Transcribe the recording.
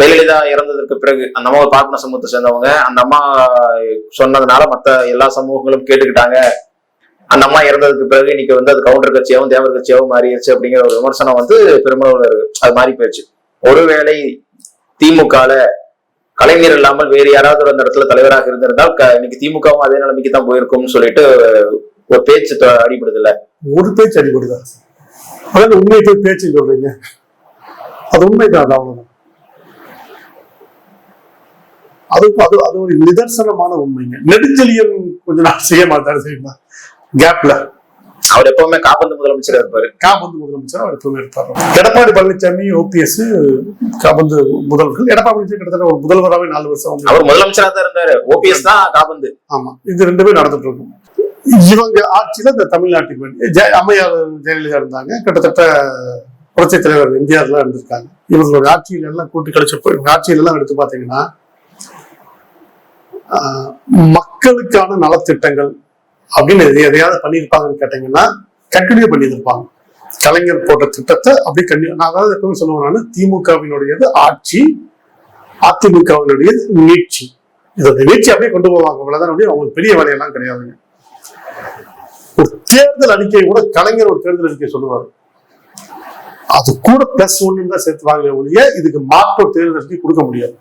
ஜெயலலிதா இறந்ததற்கு பிறகு அந்த அம்மா ஒரு பார்ப்பன சமூகத்தை சேர்ந்தவங்க அந்த அம்மா சொன்னதுனால மத்த எல்லா சமூகங்களும் கேட்டுக்கிட்டாங்க. அந்த அம்மா இறந்ததுக்கு பிறகு இன்னைக்கு வந்து அது கவுண்டர் கட்சியாவும் தேவர் கட்சியாவும் மாறிடுச்சு அப்படிங்கிற ஒரு விமர்சனம் வந்து பெருமளவில் இருக்கு. அது மாறி போயிடுச்சு. ஒருவேளை திமுகல கலைஞர் இல்லாமல் வேறு யாராவது ஒரு அந்த இடத்துல தலைவராக இருந்திருந்தால் இன்னைக்கு திமுகவும் அதே நிலைமைக்கு தான் போயிருக்கும்னு சொல்லிட்டு ஒரு பேச்சு அடிபடுது இல்ல ஒரு பேச்சு அடிபடுதா. அதாவது உண்மை போய் பேச்சு சொல்றீங்க. அது உண்மைதான் அவ்வளவுதான். அது அது அது ஒரு நிதர்சனமான உண்மைங்க. நெடுஞ்செழியன் கொஞ்ச நாள் செய்ய மாட்டாரு சரிங்களா கேப்ல அவர் எப்பவுமே காபந்து முதலமைச்சரா இருப்பாரு. காபந்து முதலமைச்சர் அவர் எப்பவுமே இருப்பார். எடப்பாடி பழனிசாமி ஓபிஎஸ் காபந்து முதல்வர்கள். எடப்பாடி பழனிசாமி கிட்டத்தட்ட ஒரு முதல்வராகவே நாலு வருஷம் அவர் முதலமைச்சரா தான் இருந்தாரு. ஓபிஎஸ் தான் காபந்து ஆமா. இது ரெண்டுமே நடந்துட்டு இருக்கும். இவங்க ஆட்சியில இந்த தமிழ்நாட்டுக்கு வேண்டி ஜெய அம்மையார் ஜெயலலிதா இருந்தாங்க. கிட்டத்தட்ட புரட்சி தலைவர் எம்ஜிஆர்லாம் இருந்திருக்காங்க. இவங்களோட ஆட்சியில எல்லாம் கூட்டி கழிச்சப்போ இவங்க ஆட்சியில எல்லாம் எடுத்து பாத்தீங்கன்னா மக்களுக்கான நலத்திட்டங்கள் அப்படின்னு எதையாவது பண்ணியிருப்பாங்கன்னு கேட்டீங்கன்னா கண்டினியூ பண்ணியிருப்பாங்க. கலைஞர் போட்ட திட்டத்தை அப்படி கண்டினியூ நான் அதாவது எப்பவுமே சொல்லுவேன் திமுகவினுடையது ஆட்சி அதிமுகவினுடைய நீட்சி. இதோட நீட்சி அப்படியே கொண்டு போவாங்க. அவ்வளவுதான் அப்படியே அவங்களுக்கு பெரிய வேலையெல்லாம் கிடையாதுங்க. ஒரு தேர்தல் அறிக்கை கூட கலைஞர் ஒரு தேர்தல் அறிக்கை சொல்லுவார். அது கூட பிளஸ் ஒன்னு தான் சேர்த்துவாங்க ஒழிய இதுக்கு மாற்று தேர்தல் அறிக்கை கொடுக்க முடியாது.